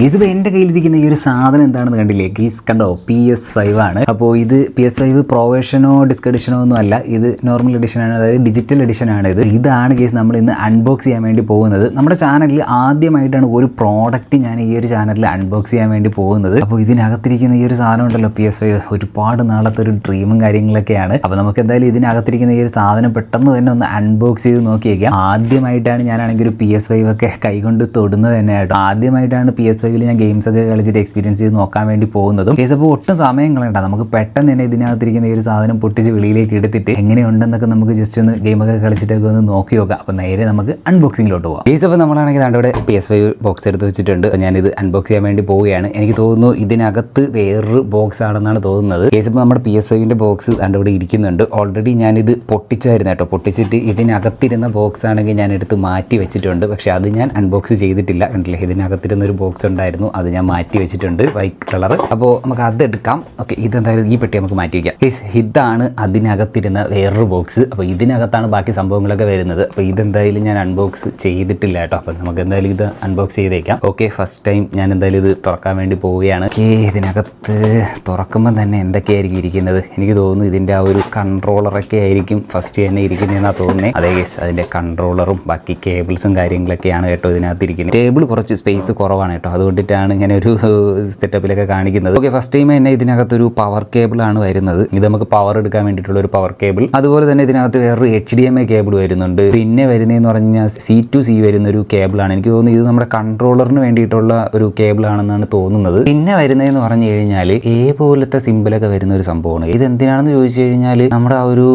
ഗീസ് ഇപ്പോൾ എന്റെ കയ്യിലിരിക്കുന്ന ഈ ഒരു സാധനം എന്താണെന്ന് കണ്ടില്ലേ? ഗീസ് കണ്ടോ? പി എസ് ഫൈവ് ആണ്. അപ്പോൾ ഇത് പി എസ് ഫൈവ് പ്രൊവേഷനോ ഡിസ്ക് എഡിഷനോ ഒന്നും അല്ല. ഇത് നോർമൽ എഡിഷൻ ആണ്. അതായത് ഡിജിറ്റൽ എഡിഷൻ ആണ് ഇത്. ഇതാണ് ഗീസ് നമ്മൾ ഇന്ന് അൺബോക്സ് ചെയ്യാൻ വേണ്ടി പോകുന്നത്. നമ്മുടെ ചാനലിൽ ആദ്യമായിട്ടാണ് ഒരു പ്രോഡക്റ്റ് ഞാൻ ഈ ഒരു ചാനലിൽ അൺബോക്സ് ചെയ്യാൻ വേണ്ടി പോകുന്നത്. അപ്പോൾ ഇതിനകത്തിരിക്കുന്ന ഈ ഒരു സാധനം ഉണ്ടല്ലോ പി എസ് ഫൈവ് ഒരുപാട് നാളത്തെ ഒരു ഡ്രീമും കാര്യങ്ങളൊക്കെയാണ്. അപ്പോൾ നമുക്ക് എന്തായാലും ഇതിനകത്തിരിക്കുന്ന ഈ ഒരു സാധനം പെട്ടെന്ന് തന്നെ ഒന്ന് അൺബോക്സ് ചെയ്ത് നോക്കിയേക്കാം. ആദ്യമായിട്ടാണ് ഞാനാണെങ്കിൽ ഒരു പി എസ് ഫൈവ് ഒക്കെ കൈകൊണ്ട് തൊടുന്നത് തന്നെ ആദ്യമായിട്ടാണ് പി എസ് ഫൈവിൽ ഞാൻ ഗെയിംസ് ഒക്കെ കളിച്ചിട്ട് എക്സ്പീരിയൻസ് ചെയ്ത് നോക്കാൻ വേണ്ടി പോകുന്നതും കേസ് അപ്പോൾ ഒട്ടും സമയം നമുക്ക് പെട്ടെന്ന് തന്നെ ഇതിനകത്തിരിക്കുന്ന ഈ ഒരു സാധനം പൊട്ടിച്ച് വെളിയിലേക്ക് എടുത്തിട്ട് എങ്ങനെയുണ്ടെന്നൊക്കെ നമുക്ക് ജസ്റ്റ് ഒന്ന് ഗെയിമൊക്കെ കളിച്ചിട്ടൊക്കെ ഒന്ന് നോക്കി നോക്കാം. അപ്പോൾ നേരെ നമുക്ക് അൺബോക്സിങ്ങിലോട്ട് പോകാം കേസ് അപ്പോൾ നമ്മളാണെങ്കിൽ ഇവിടെ പി എസ് ഫൈവ് ബോക്സ് എടുത്ത് വെച്ചിട്ടുണ്ട്. അപ്പോൾ ഞാനിത് അൺബോക്സ് ചെയ്യാൻ വേണ്ടി പോവുകയാണ്. എനിക്ക് തോന്നുന്നു ഇതിനകത്ത് വേറൊരു ബോക്സ് ആണെന്നാണ് തോന്നുന്നത്. കേസ് ഇപ്പോൾ നമ്മുടെ പി എസ് ഫൈവിന്റെ ബോക്സ് ഇവിടെ ഇരിക്കുന്നുണ്ട്. ഓൾറെഡി ഞാനിത് പൊട്ടിച്ചായിരുന്നു കേട്ടോ. പൊട്ടിച്ചിട്ട് ഇതിനകത്തിരുന്ന ബോക്സ് ആണെങ്കിൽ ഞാൻ എടുത്ത് മാറ്റി വെച്ചിട്ടുണ്ട്. പക്ഷേ അത് ഞാൻ അൺബോക്സ് ചെയ്തിട്ടില്ല. കണ്ടില്ലേ? ഇതിനകത്തിരുന്ന ഒരു ബോക്സ് ഉണ്ടായിരുന്നു. അത് ഞാൻ മാറ്റി വെച്ചിട്ടുണ്ട്. വൈറ്റ് കളർ അപ്പോൾ നമുക്ക് അത് എടുക്കാം. ഓക്കെ ഇതെന്തായാലും ഈ പെട്ടി നമുക്ക് മാറ്റി വയ്ക്കാം ഈസ് ഇതാണ് അതിനകത്തിരുന്ന വേറൊരു ബോക്സ് അപ്പോൾ ഇതിനകത്താണ് ബാക്കി സംഭവങ്ങളൊക്കെ വരുന്നത്. അപ്പോൾ ഇതെന്തായാലും ഞാൻ അൺബോക്സ് ചെയ്തിട്ടില്ല കേട്ടോ. അപ്പോൾ നമുക്ക് എന്തായാലും ഇത് അൺബോക്സ് ചെയ്തേക്കാം. ഓക്കെ ഫസ്റ്റ് ടൈം ഞാൻ എന്തായാലും ഇത് തുറക്കാൻ വേണ്ടി പോവുകയാണ്. ഓക്കെ ഇതിനകത്ത് തുറക്കുമ്പോൾ തന്നെ എന്തൊക്കെയായിരിക്കും ഇരിക്കുന്നത്? എനിക്ക് തോന്നുന്നു ഇതിന്റെ ആ ഒരു കൺട്രോളറൊക്കെ ആയിരിക്കും ഫസ്റ്റ് തന്നെ ഇരിക്കുന്നതെന്നാണ് തോന്നുന്നത് അതേ കേസ് അതിന്റെ കൺട്രോളറും ബാക്കി കേബിൾസും കാര്യങ്ങളൊക്കെയാണ് കേട്ടോ ഇതിനകത്ത് ഇരിക്കുന്നത് ടേബിൾ കുറച്ച് സ്പേസ് കുറവാണ് കേട്ടോ. അതുകൊണ്ടിട്ടാണ് ഇങ്ങനെ ഒരു സെറ്റപ്പിലൊക്കെ കാണിക്കുന്നത്. ഓക്കെ ഫസ്റ്റ് ടൈം തന്നെ ഇതിനകത്തൊരു പവർ കേബിൾ ആണ് വരുന്നത്. ഇത് നമുക്ക് പവർ എടുക്കാൻ വേണ്ടിയിട്ടുള്ള ഒരു പവർ കേബിൾ അതുപോലെ തന്നെ ഇതിനകത്ത് വേറൊരു H D M A cable വരുന്നുണ്ട്. പിന്നെ വരുന്നതെന്ന് പറഞ്ഞാൽ സി ടു സി വരുന്ന ഒരു കേബിളാണ് എനിക്ക് തോന്നുന്നു ഇത് നമ്മുടെ കൺട്രോളറിന് വേണ്ടിയിട്ടുള്ള ഒരു കേബിൾ ആണെന്നാണ് തോന്നുന്നത്. പിന്നെ വരുന്നതെന്ന് പറഞ്ഞു കഴിഞ്ഞാൽ ഏ പോലത്തെ സിമ്പിളൊക്കെ വരുന്ന ഒരു സംഭവമാണ്. ഇത് എന്തിനാണെന്ന് ചോദിച്ചു കഴിഞ്ഞാൽ നമ്മുടെ ആ ഒരു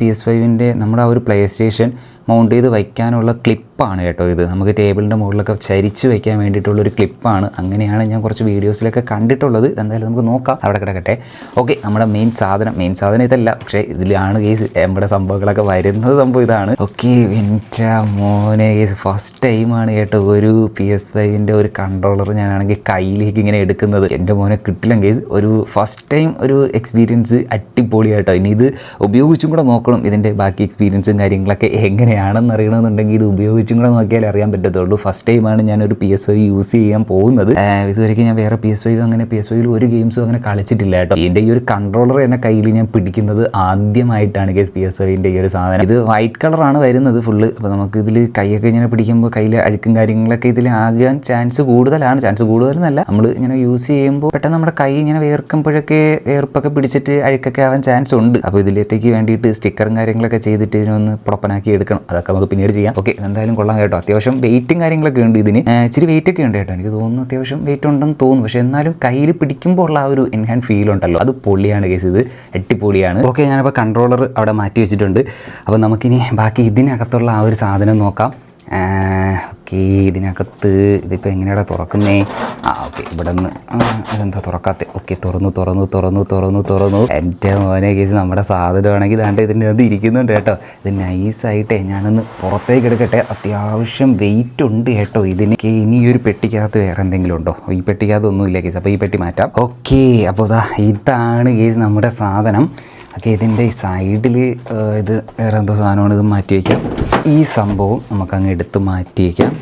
പി എസ് ഫൈവിന്റെ നമ്മുടെ ആ ഒരു പ്ലേ സ്റ്റേഷൻ മൗണ്ട് ചെയ്ത് വയ്ക്കാനുള്ള ക്ലിപ്പാണ് കേട്ടോ ഇത്. നമുക്ക് ടേബിളിന്റെ മുകളിലൊക്കെ ചരിച്ച് വയ്ക്കാൻ വേണ്ടിയിട്ടുള്ളൊരു ക്ലിപ്പാണ് അങ്ങനെയാണ് ഞാൻ കുറച്ച് വീഡിയോസിലൊക്കെ കണ്ടിട്ടുള്ളത്. എന്തായാലും നമുക്ക് നോക്കാം. അവിടെ കിടക്കട്ടെ. ഓക്കെ നമ്മുടെ മെയിൻ സാധനം മെയിൻ സാധനം ഇതല്ല. പക്ഷേ ഇതിലാണ് ഈ നമ്മുടെ സംഭവങ്ങളൊക്കെ വരുന്നത് സംഭവം ഇതാണ്. ഓക്കെ എന്റെ മോനെ ഫസ്റ്റ് ടൈമാണ് കേട്ടോ ഒരു പി എസ് ഫൈവിന്റെ ഒരു കൺട്രോളർ ഞാനാണെങ്കിൽ കയ്യിലേക്ക് ഇങ്ങനെ എടുക്കുന്നത്. എന്റെ മോനെ കിട്ടില്ല കേസ് ഒരു ഫസ്റ്റ് ടൈം ഒരു എക്സ്പീരിയൻസ് അടിപൊളിയായിട്ടോ ഇനി ഇത് ഉപയോഗിച്ചും കൂടെ നോക്കണം ഇതിന്റെ ബാക്കി എക്സ്പീരിയൻസും കാര്യങ്ങളൊക്കെ എങ്ങനെയാണെന്ന് അറിയണമെന്നുണ്ടെങ്കിൽ ഇത് ഉപയോഗിച്ചും കൂടെ നോക്കിയാലേ അറിയാൻ പറ്റത്തുള്ളൂ. ഫസ്റ്റ് ടൈമാണ് ഞാനൊരു പി എസ് വൈ യൂസ് ചെയ്യാൻ പോകുന്നത്. ഇതുവരെ ഇതുവരെയ്ക്ക് ഞാൻ വേറെ പി എസ് വൈവ് അങ്ങനെ പി എസ് വൈയിൽ ഒരു ഗെയിംസും അങ്ങനെ കളിച്ചിട്ടില്ല കേട്ടോ. ഇതിന്റെ ഈ ഒരു കൺട്രോളർ എന്നെ കയ്യിൽ ഞാൻ പിടിക്കുന്നത് ആദ്യമായിട്ടാണ് കേസ് പി എസ് വൈന്റെ ഈ ഒരു സാധനം. ഇത് വൈറ്റ് കളറാണ് വരുന്നത് ഫുള്ള് അപ്പോൾ നമുക്ക് ഇതിൽ കൈയൊക്കെ ഇങ്ങനെ പിടിക്കുമ്പോൾ കയ്യിൽ അഴുക്കും കാര്യങ്ങളൊക്കെ ഇതിൽ ആകാൻ ചാൻസ് കൂടുതലാണ്. ചാൻസ് കൂടുതലെന്നല്ല നമ്മൾ ഇങ്ങനെ യൂസ് ചെയ്യുമ്പോൾ പെട്ടെന്ന് നമ്മുടെ കൈ ഇങ്ങനെ വേർക്കുമ്പോഴൊക്കെ വേർപ്പൊക്കെ പിടിച്ചിട്ട് അഴുക്കൊക്കെ ആവാൻ ചാൻസ് ഉണ്ട്. അപ്പോൾ ഇതിലേക്ക് വേണ്ടിയിട്ട് സ്റ്റിക്കറും കാര്യങ്ങളൊക്കെ ചെയ്തിട്ട് ഇതിനൊന്ന് പ്രൊപ്പനാക്കി എടുക്കണം. അതൊക്കെ നമുക്ക് പിന്നീട് ചെയ്യാം. ഓക്കെ എന്തായാലും കൊള്ളാം കേട്ടോ. അത്യാവശ്യം വെയിറ്റും കാര്യങ്ങളൊക്കെ ഉണ്ട് ഇതിന്. ഇച്ചിരി വെയിറ്റ് ഒക്കെ ഉണ്ട് കേട്ടോ. എനിക്ക് തോന്നുന്നു അത്യാവശ്യം വെയിറ്റ് ഉണ്ടെന്ന് തോന്നുന്നു. പക്ഷേ എന്നാലും കയ്യിൽ പിടിക്കുമ്പോൾ ഉള്ള ആ ഒരു എൻഹാൻ ഫീൽ ഉണ്ടല്ലോ. അത് പൊളിയാണ് കേസ് ഇത്. അടിപൊളിയാണ്. ഓക്കെ ഞാനപ്പോൾ കൺട്രോളർ അവിടെ മാറ്റി വെച്ചിട്ടുണ്ട്. അപ്പോൾ നമുക്കിനി ബാക്കി ഇതിനകത്തുള്ള ആ ഒരു സാധനം നോക്കാം. ഓക്കെ ഇതിനകത്ത് ഇതിപ്പോൾ എങ്ങനെയാണ് തുറക്കുന്നേ? ആ ഓക്കെ ഇവിടെ നിന്ന് ഇതെന്താ തുറക്കാത്ത? ഓക്കെ തുറന്നു തുറന്നു തുറന്നു തുറന്നു തുറന്നു. എന്റെ മോനെ കേസ് നമ്മുടെ സാധനമാണെങ്കിൽ ഇതാണ്ട് ഇതിന്റെ അത് ഇരിക്കുന്നുണ്ട് കേട്ടോ. ഇത് നൈസായിട്ടേ ഞാനൊന്ന് പുറത്തേക്ക് എടുക്കട്ടെ. അത്യാവശ്യം വെയിറ്റ് ഉണ്ട് കേട്ടോ ഇതിന്. ഇനി ഒരു പെട്ടിക്കകത്ത് വേറെ എന്തെങ്കിലും ഉണ്ടോ? ഈ പെട്ടിക്കകത്ത് ഒന്നുമില്ല കേസ് അപ്പോൾ ഈ പെട്ടി മാറ്റാം. ഓക്കെ അപ്പോൾ ഇതാ ഇതാണ് കേസ് നമ്മുടെ സാധനം. ഓക്കെ ഇതിന്റെ ഈ സൈഡിൽ ഇത് വേറെ എന്തോ സാധനമാണ് ഇത് മാറ്റി വയ്ക്കാം ഈ സംഭവം നമുക്ക് അങ്ങ് എടുത്ത് മാറ്റി വയ്ക്കാം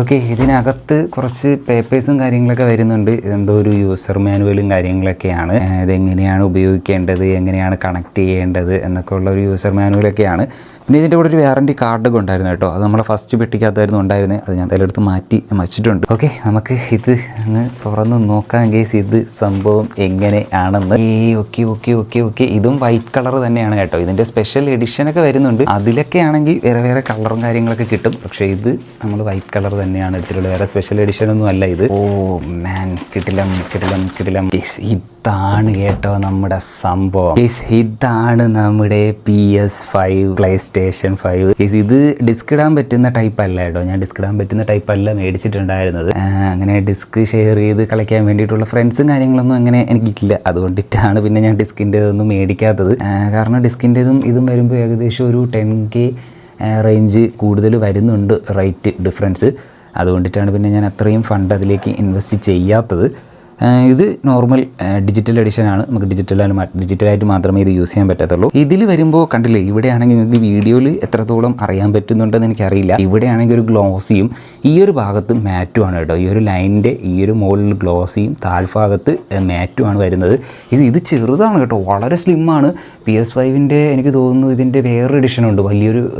ഓക്കെ ഇതിനകത്ത് കുറച്ച് പേപ്പേഴ്സും കാര്യങ്ങളൊക്കെ വരുന്നുണ്ട്. എന്തോ ഒരു യൂസർ മാനുവലും കാര്യങ്ങളൊക്കെയാണ്. ഇതെങ്ങനെയാണ് ഉപയോഗിക്കേണ്ടത് എങ്ങനെയാണ് കണക്ട് ചെയ്യേണ്ടത് എന്നൊക്കെ ഉള്ള ഒരു യൂസർ മാനുവലൊക്കെയാണ് പിന്നെ ഇതിന്റെ കൂടെ ഒരു വാറണ്ടി കാർഡൊക്കെ ഉണ്ടായിരുന്നു കേട്ടോ. അത് നമ്മളെ ഫസ്റ്റ് പെട്ടിക്കകത്തായിരുന്നു ഉണ്ടായിരുന്നത് അത് ഞാൻ അതിലെടുത്ത് മാറ്റി വച്ചിട്ടുണ്ട് ഓക്കെ നമുക്ക് ഇത് ഒന്ന് തുറന്ന് നോക്കാം കേസ് ഇത് സംഭവം എങ്ങനെയാണെന്ന് ഏ ഓക്കെ ഓക്കെ ഓക്കെ ഓക്കെ ഇതും വൈറ്റ് കളർ തന്നെയാണ് കേട്ടോ. ഇതിന്റെ സ്പെഷ്യൽ എഡിഷനൊക്കെ വരുന്നുണ്ട്. അതിലൊക്കെ ആണെങ്കിൽ വേറെ വേറെ കളറും കാര്യങ്ങളൊക്കെ കിട്ടും. പക്ഷേ ഇത് നമ്മൾ വൈറ്റ് കളർ തന്നെയാണ് ഇതിലുള്ള വേറെ സ്പെഷ്യൽ എഡിഷൻ ഒന്നും അല്ല ഇത്. ഓ മാൻ കിട്ടിലം കിട്ടില്ല കിട്ടിലം Yes, ഇതാണ് കേട്ടോ നമ്മുടെ സംഭവം. ഇതാണ് നമ്മുടെ P S five play station five ഇത് ഡിസ്ക് ഇടാൻ പറ്റുന്ന ടൈപ്പ് അല്ല കേട്ടോ. ഞാൻ ഡിസ്ക് ഇടാൻ പറ്റുന്ന ടൈപ്പ് അല്ല മേടിച്ചിട്ടുണ്ടായിരുന്നത്. അങ്ങനെ ഡിസ്ക് ഷെയർ ചെയ്ത് കളിക്കാൻ വേണ്ടിയിട്ടുള്ള ഫ്രണ്ട്സും കാര്യങ്ങളൊന്നും അങ്ങനെ എനിക്കില്ല. അതുകൊണ്ടിട്ടാണ് പിന്നെ ഞാൻ ഡിസ്കിന്റെ ഒന്നും മേടിക്കാത്തത് കാരണം ഡിസ്കിന്റെതും ഇതും വരുമ്പോൾ ഏകദേശം ഒരു ടെൻ കെ റേഞ്ച് കൂടുതൽ വരുന്നുണ്ട്. റേറ്റ് ഡിഫറൻസ് അതുകൊണ്ടിട്ടാണ് പിന്നെ ഞാൻ അത്രയും ഫണ്ട് അതിലേക്ക് ഇൻവെസ്റ്റ് ചെയ്യാത്തത്. ഇത് നോർമൽ ഡിജിറ്റൽ എഡിഷൻ ആണ്. നമുക്ക് ഡിജിറ്റലായിട്ട് മാ- ഡിജിറ്റലായിട്ട് മാത്രമേ ഇത് യൂസ് ചെയ്യാൻ പറ്റത്തുള്ളൂ. ഇതിൽ വരുമ്പോൾ കണ്ടില്ലേ ഇവിടെയാണെങ്കിൽ നിങ്ങൾക്ക് വീഡിയോയിൽ എത്രത്തോളം അറിയാൻ പറ്റുന്നുണ്ടെന്ന് എനിക്കറിയില്ല. ഇവിടെയാണെങ്കിൽ ഒരു ഗ്ലോസിയും ഈ ഒരു ഭാഗത്ത് മാറ്റുമാണ് കേട്ടോ. ഈ ഒരു ലൈനിന്റെ ഈ ഒരു മുകളിൽ ഗ്ലോസിയും താഴ്ഭാഗത്ത് മാറ്റുമാണ് വരുന്നത്. ഇത് ഇത് ചെറുതാണ് കേട്ടോ. വളരെ സ്ലിമ്മാണ് പി എസ് ഫൈവിന്റെ എനിക്ക് തോന്നുന്നു ഇതിന്റെ വേറൊരു എഡിഷൻ ഉണ്ട്. വലിയൊരു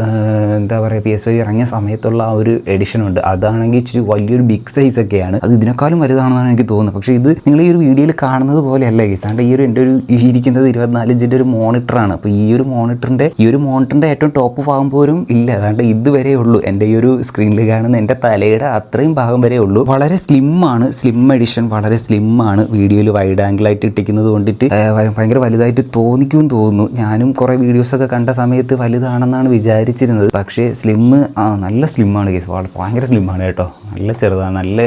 എന്താ പറയുക പി എസ് ഫൈവ് ഇറങ്ങിയ സമയത്തുള്ള ആ ഒരു എഡിഷൻ ഉണ്ട്. അതാണെങ്കിൽ ഇച്ചിരി വലിയൊരു ബിഗ് സൈസ് ഒക്കെയാണ്. അത് ഇതിനേക്കാളും വലുതാണെന്നാണ് എനിക്ക് തോന്നുന്നത്. പക്ഷേ ഇത് നിങ്ങൾ ഈ ഒരു വീഡിയോയിൽ കാണുന്നത് പോലെയല്ല ഗൈസ് അതുകൊണ്ട് ഈ ഒരു എന്റെ ഒരു ഇരിക്കുന്നത് ഇരുപത്തിനാല് ഇഞ്ചിന്റെ ഒരു മോണിറ്ററാണ്. അപ്പോൾ ഈ ഒരു മോണിറ്ററിന്റെ ഈ ഒരു മോണിറ്ററിന്റെ ഏറ്റവും ടോപ്പ് ഭാഗം പോലും ഇല്ല. അതാണ്ട് ഇതുവരെ ഉള്ളൂ എന്റെ ഈ ഒരു സ്ക്രീനിൽ കാണുന്ന എന്റെ തലയുടെ അത്രയും ഭാഗം വരെ ഉള്ളൂ. വളരെ സ്ലിം ആണ് സ്ലിം എഡിഷൻ വളരെ സ്ലിം ആണ് വീഡിയോയിൽ വൈഡ് ആംഗിളായിട്ട് ഇട്ടിക്കുന്നത് കൊണ്ടിട്ട് ഭയങ്കര വലുതായിട്ട് തോന്നിക്കും തോന്നുന്നു. ഞാനും കുറേ വീഡിയോസൊക്കെ കണ്ട സമയത്ത് വലുതാണെന്നാണ് വിചാരിച്ചിരുന്നത്. പക്ഷേ സ്ലിം ആ നല്ല സ്ലിമ്മാണ് കേസ് വളരെ ഭയങ്കര സ്ലിമ്മാണ് കേട്ടോ. നല്ല ചെറുതാണ് നല്ല